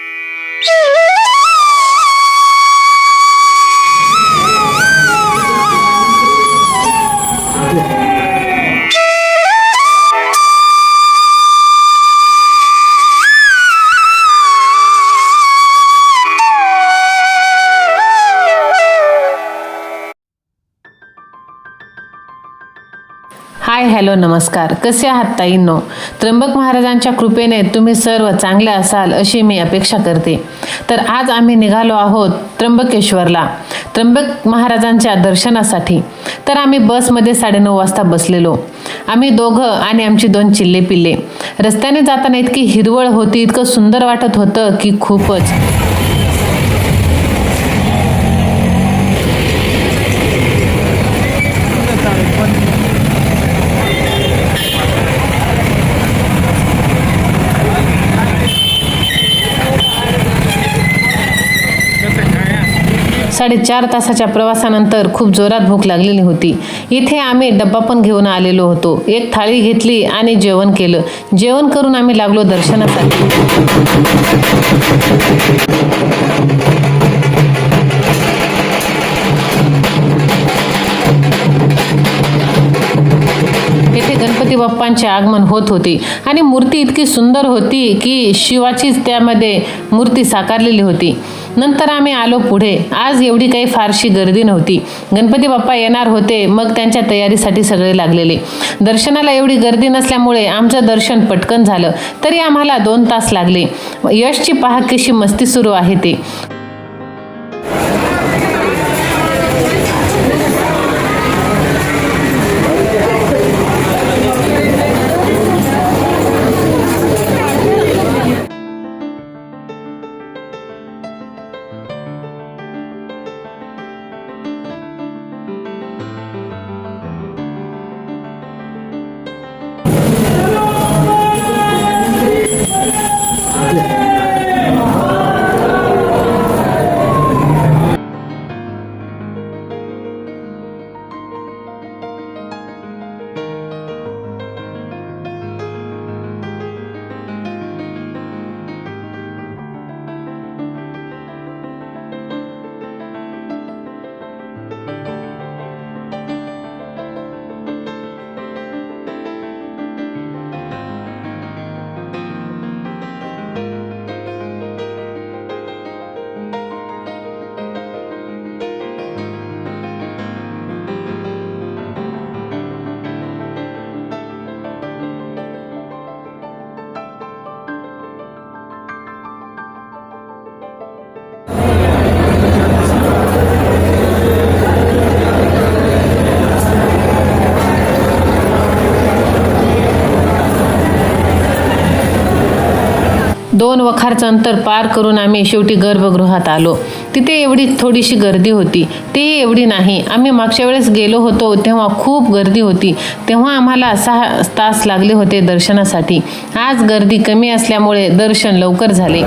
you. Hi hello नमस्कार. कसे आहात ताईंनो? त्र्यंबक महाराजांच्या कृपेने तुम्ही सर्व चांगले असाल अशी मी अपेक्षा करते. तर आज आम्ही निघालो आहोत त्र्यंबकेश्वरला त्र्यंबक महाराजांच्या दर्शनासाठी. तर आम्ही बसमध्ये साडेनऊ वाजता बसलेलो. आम्ही दोघं आणि आमची दोन चिल्ले पिल्ले रस्त्याने जाताना इतकी हिरवळ होती इतकं सुंदर वाटत होतं की खूपच. साडेचार तासाच्या प्रवासानंतर खूप जोरात भूक लागलेली होती. इथे आम्ही डब्बा पण घेऊन आलेलो होतो. एक थाळी घेतली आणि जेवण केलं. जेवण करून आम्ही लागलो दर्शनासाठी. येथे गणपती बाप्पांचे आगमन होत होते. आणि मूर्ती इतकी सुंदर होती की शिवाचीच त्यामध्ये मूर्ती साकारलेली होती. नंतर आम्ही आलो पुढे. आज एवढी काही फारशी गर्दी नव्हती. गणपती बाप्पा येणार होते मग त्यांच्या तयारीसाठी सगळे लागलेले. दर्शनाला एवढी गर्दी नसल्यामुळे आमचं दर्शन पटकन झालं तरी आम्हाला दोन तास लागले. यशची पहा कशी मस्ती सुरू आहे ते. Yeah. दोन वखारचं अंतर पार करून आम्ही शेवटी गर्भगृहात आलो. तिथे एवढी थोडीशी गर्दी होती. ते एवढी नाही. आम्ही मागच्या वेळेस गेलो होतो तेव्हा खूप गर्दी होती. तेव्हा आम्हाला सहा तास लागले होते दर्शनासाठी. आज गर्दी कमी असल्यामुळे दर्शन लवकर झाले.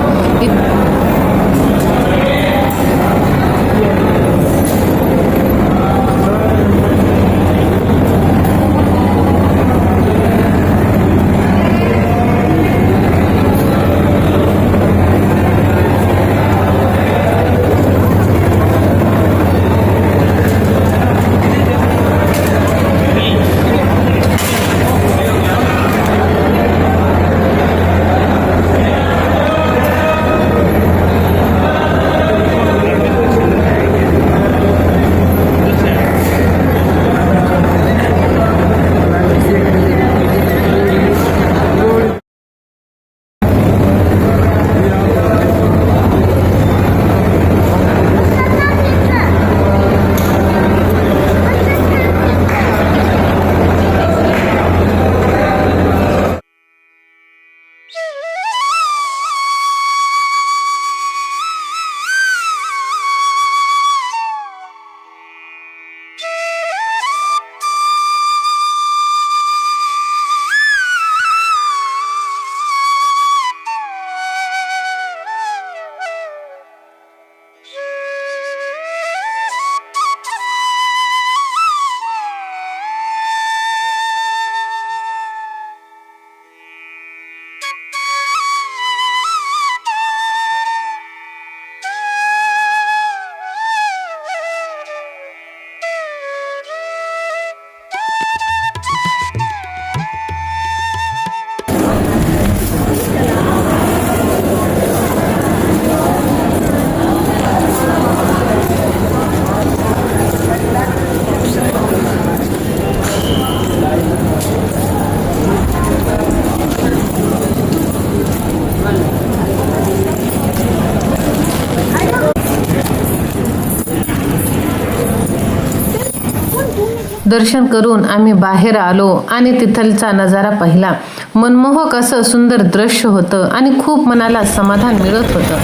दर्शन करून आम्ही बाहेर आलो आणि तिथलचा नजारा पाहिला मनमोहक असं सुंदर दृश्य होतं आणि खूप मनाला समाधान मिळत होतं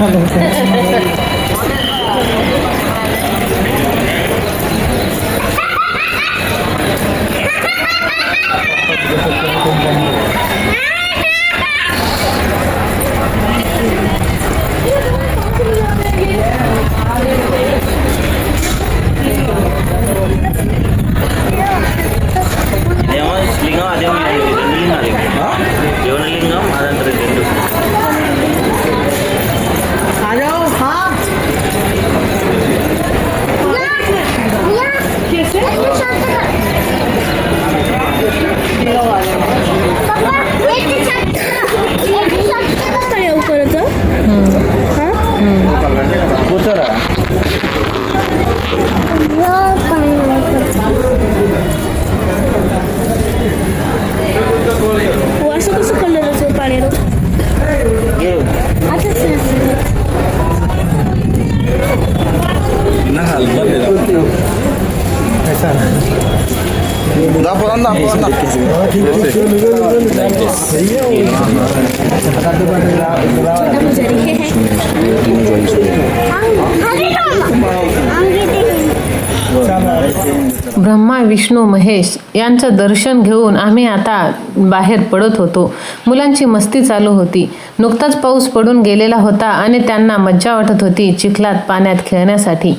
कल ब्रह्मा विष्णू महेश यांचं दर्शन घेऊन आम्ही आता बाहेर पडत होतो. मुलांची मस्ती चालू होती. नुकताच पाऊस पडून गेलेला होता आणि त्यांना मज्जा वाटत होती चिखलात पाण्यात खेळण्यासाठी.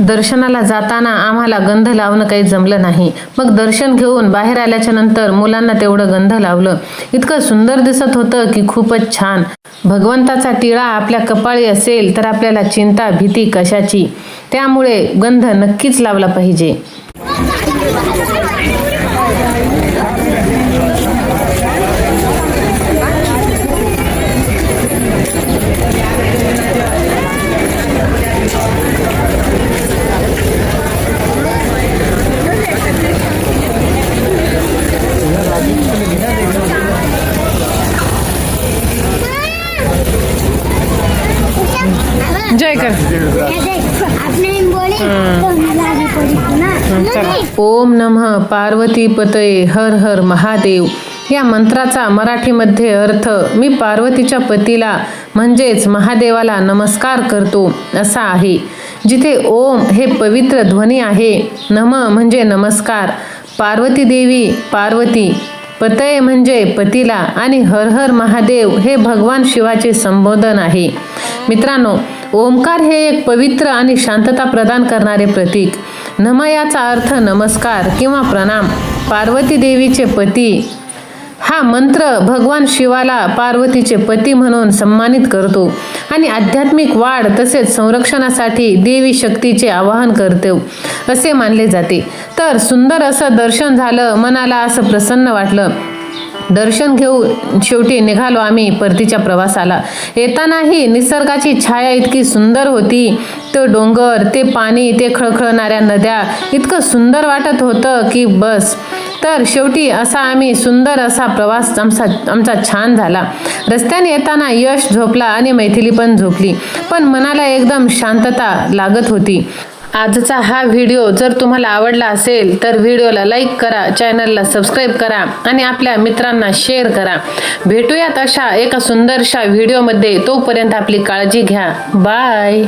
दर्शनाला जाताना आम्हाला गंध लावणं काही जमलं नाही. मग दर्शन घेऊन बाहेर आल्याच्यानंतर मुलांना तेवढं गंध लावलं. इतकं सुंदर दिसत होतं की खूपच छान. भगवंताचा टिळा आपल्या कपाळी असेल तर आपल्याला चिंता भीती कशाची? त्यामुळे गंध नक्कीच लावला पाहिजे. ओम नमः पार्वती पतये हर हर महादेव. या मंत्राचा मराठीमध्ये अर्थ मी पार्वतीच्या पतीला म्हणजेच महादेवाला नमस्कार करतो असा आहे. जिथे ओम हे पवित्र ध्वनी आहे नम म्हणजे नमस्कार. पार्वती देवी पार्वती पतये म्हणजे पतीला आणि हर हर महादेव हे भगवान शिवाचे संबोधन आहे. मित्रांनो ओंकार हे एक पवित्र आणि शांतता प्रदान करणारे प्रतीक. नम याचा अर्थ नमस्कार किंवा प्रणाम. पार्वती देवीचे पती. हा मंत्र भगवान शिवाला पार्वतीचे पती म्हणून सन्मानित करतो आणि आध्यात्मिक वाढ तसेच संरक्षणासाठी देवी शक्तीचे आवाहन करतो असे मानले जाते. तर सुंदर असं दर्शन झालं मनाला असं प्रसन्न वाटलं. दर्शन घेऊन शेवटी निघालो आम्ही परतीच्या प्रवासाला. येतानाही निसर्गाची छाया इतकी सुंदर होती. तो डोंगर ते पाणी ते खळखळणाऱ्या नद्या इतकं सुंदर वाटत होतं की बस. तर शेवटी असा आम्ही सुंदर असा प्रवास आमचा आमचा छान झाला. रस्त्याने येताना यश झोपला आणि मैथिली पण झोपली. पण मनाला एकदम शांतता लागत होती. आजचा हा व्हिडिओ जर तुम्हाला आवडला असेल तर व्हिडिओला लाईक करा चॅनलला सबस्क्राईब करा आणि आपल्या मित्रांना शेअर करा. भेटूयात अशा एका सुंदरशा व्हिडिओमध्ये. तोपर्यंत आपली काळजी घ्या. बाय!